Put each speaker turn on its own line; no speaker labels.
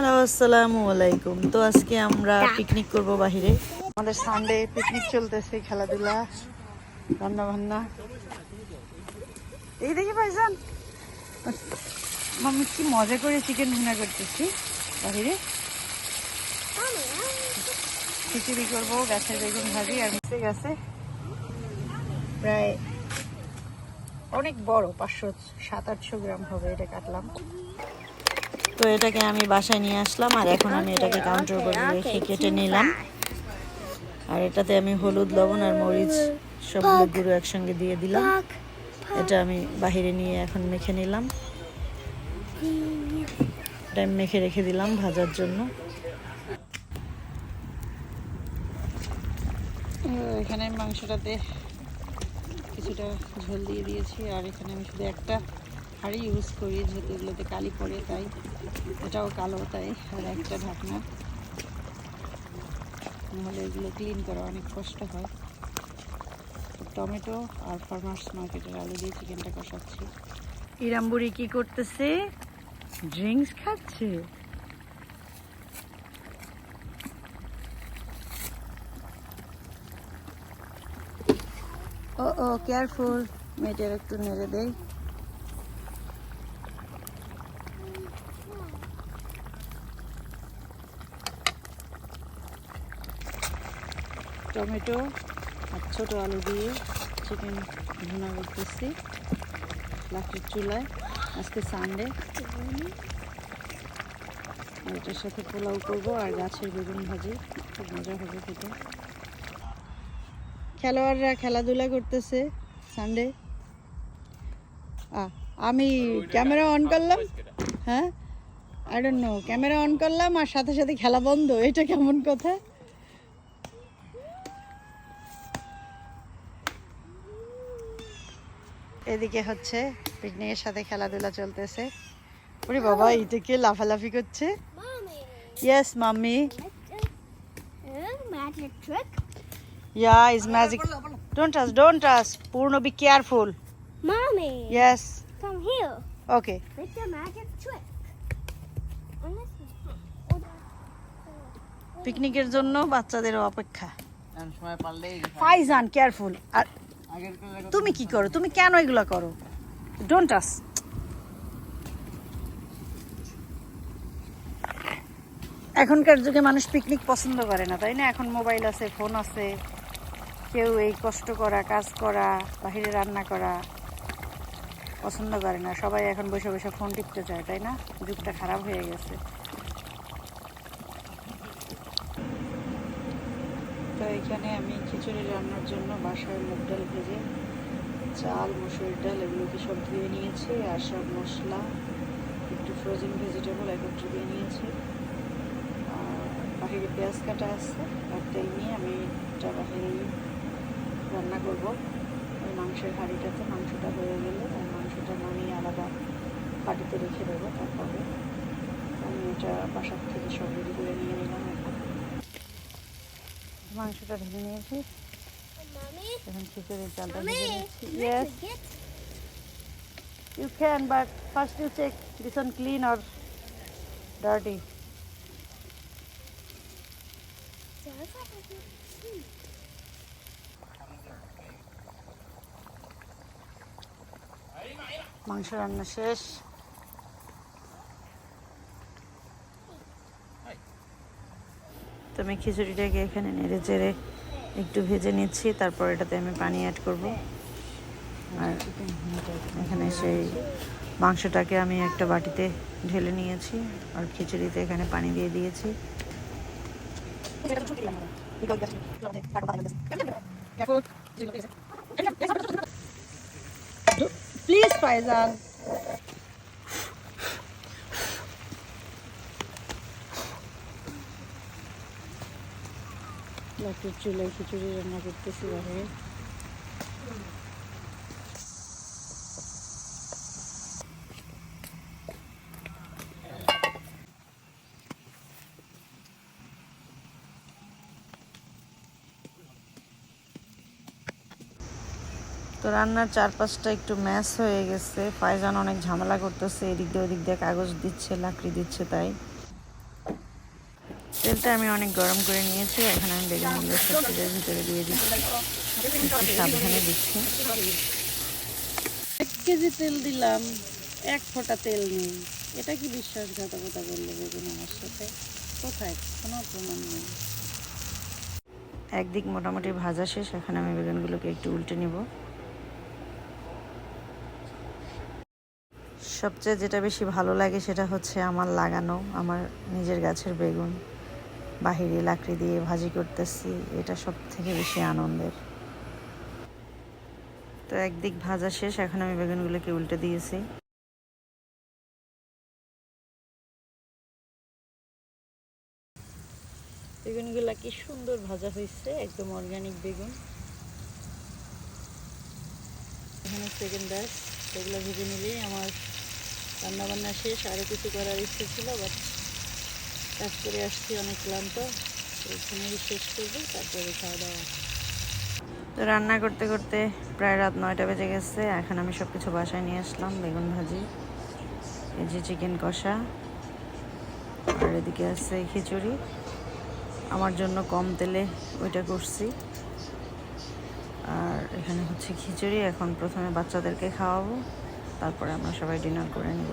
Hello আসসালামু আলাইকুম তো আজকে আমরা পিকনিক করব বাহিরে। আমাদের সানডে পিকনিক চলতেছে, খেলাধুলা রান্না বান্না এই দেখি ভাইজান। আমি কি মজা করে চিকেন ভুনা করতেছি বাহিরে। খিচুড়ি করব গাছের বেগুন ভাজি, আর মিশে গেছে। প্রায় অনেক বড়, পাঁচশো সাত আটশো গ্রাম হবে এটা কাটলাম। তো এটাকে আমি বাসায় নিয়ে আসলাম আর এখন আমি এটাকে কাউন্টার করে রেখে কেটে নিলাম। আর এটাতে আমি হলুদ লবণ আর মরিচ সবগুলো গুঁড়ো একসঙ্গে দিয়ে দিলাম। এটা আমি বাহিরে নিয়ে এখন মেখে নিলাম। এটা আমি মেখে রেখে দিলাম ভাজার জন্য। এখানে মাংসটাতে কিছুটা ঝোল দিয়ে দিয়েছি আর এখানে আমি শুধু একটা হাঁড়ি ইউজ করি যেহেতু এগুলোতে কালি পড়ে তাই। এটাও কালো তাই আর একটা ঢাকনা। নাহলে এগুলো ক্লিন করা অনেক কষ্ট হয়। টমেটো আর ফার্মার্স মার্কেটের আলু দিয়ে চিকেনটা কষাচ্ছি। ইরামবুড়ি কি করতেছে? ড্রিঙ্কস খাচ্ছে। ও ও কেয়ারফুল মেয়েটার একটু নেড়ে দেয় টমেটো আর ছোটো আলু দিয়ে চিকেন ভুনা করতেছি। লাকড়ির চুলায়, আজকে সানডে এটার সাথে পোলাও করব আর গাছের বেগুন ভাজি, খুব মজা হবে খেতে। খেলোয়াড়রা খেলাধুলা করতেছে সানডে আমি ক্যামেরা অন করলাম। হ্যাঁ? I don't know camera on করলাম আর সাথে সাথে খেলা বন্ধ, এটা কেমন কথা? এদিকে হচ্ছে পিকনিকের সাথে খেলাধুলা চলতেছে ওরে বাবা এটা কে লাফালাফি করছে.
Yes
mummy. Yeah
is magic
don't touch don't touch Purna be careful
Mommy.
Yes
Come here. Okay.
পিকনিকের জন্য বাচ্চাদের অপেক্ষা ফাইজান কেয়ারফুল আর তুমি কি করো? তুমি কেন এগুলো করো? ডোন্ট টাচ এখনকার যুগে মানুষ পিকনিক পছন্দ করে না, তাই না? এখন মোবাইল আছে ফোন আছে। কেউ এই কষ্ট করা, কাজ করা, বাহিরে রান্না করা পছন্দ করে না। সবাই এখন বসে বসে ফোন টিপতে চায়, তাই না? যুগটা খারাপ হয়ে গেছে। এখানে আমি খিচুড়ি রান্নার জন্য বাসায় মুগ ডাল ভেজে, চাল, মসুর ডাল এগুলোকে সব ধুয়ে নিয়েছি আর সব মশলা, একটু ফ্রোজেন ভেজিটেবল একত্রে দিয়ে নিয়েছি। আর বাহিরে পেঁয়াজ কাটা আছে আর তেল নিয়ে আমি এটা বাহিরেই রান্না করব। ওই মাংসের হাঁড়িটাতে, মাংসটা হয়ে গেলে আর মাংসটা নামিয়ে আলাদা বাটিতে রেখে দেবো তারপরে। আমি এটা বাসার থেকে সব রেডি করে নিয়ে নিলাম। মাংসটা ঢেলে নিয়েছি
Mommy.
এখন খিচুড়ির চালটা
Mommy.
ভেজে নিচ্ছি
can I
yes
forget?
You can, but first you check this one clean or dirty.
Does have a good seat.
মাংস রান্না শেষ তো আমি খিচুড়িটাকে এখানে নেড়ে চেড়ে একটু ভেজে নিচ্ছি, তারপর এটাতে আমি পানি অ্যাড করব। আর এখানে সেই মাংসটাকে আমি একটা বাটিতে ঢেলে নিয়েছি আর খিচুড়িতে এখানে পানি দিয়ে দিয়েছি। প্লিজ ফাইজান লাঠির চুলায় খিচুড়ি রান্না করতেছি বাইরে তো রান্নার চারপাশটা একটু ম্যাশ হয়ে গেছে। ফাইজান অনেক ঝামেলা করতেছে, এদিক দিয়ে ওদিক দিয়ে কাগজ দিচ্ছে, লাকড়ি দিচ্ছে তাই। তেলটা আমি অনেক গরম করে নিয়েছি এখন আমি বেগুনগুলো সব তেলের ভিতরে দিয়ে দিচ্ছি। একটু সাবধানে দিচ্ছি। এক কেজি তেল দিলাম এক ফোঁটা তেল নেই। এটা কি বিশ্বাসঘাতকতা করল বেগুন আমার সাথে? কোথায়? কোনো প্রমাণ নেই। একদিক মোটামুটি ভাজা শেষ এখন আমি বেগুনগুলোকে একটু উল্টে নেব। সবচেয়ে যেটা বেশি ভালো লাগে সেটা হচ্ছে আমার লাগানো আমার নিজের গাছের বেগুন। বাহিরে লাকড়ি দিয়ে ভাজি করতেছি, এটা সব থেকে বেশি আনন্দের। তো একদিক ভাজা শেষ, এখন আমি বেগুনগুলোকে উল্টে দিয়েছি। বেগুনগুলো কি সুন্দর ভাজা হয়েছে, একদম অর্গানিক বেগুন। এখানে সেকেন্ড ভেজে নিলেই আমার রান্না বান্না শেষ আরও কিছু করার ইচ্ছে ছিল বাট কাজ করে আসছি, অনেক ক্লান্ত। এখানেই শেষ করব, তারপরে খাওয়া দাওয়া তো রান্না করতে করতে প্রায় রাত নয়টা বেজে গেছে, এখন আমি সব কিছু বাসায় নিয়ে আসলাম, বেগুন ভাজি, এই যে চিকেন কষা, আর এদিকে আছে খিচুড়ি। আমার জন্য কম তেলে ওইটা করছি। আর এখানে হচ্ছে খিচুড়ি, এখন প্রথমে বাচ্চাদেরকে খাওয়াবো, তারপরে আমরা সবাই ডিনার করে নেব।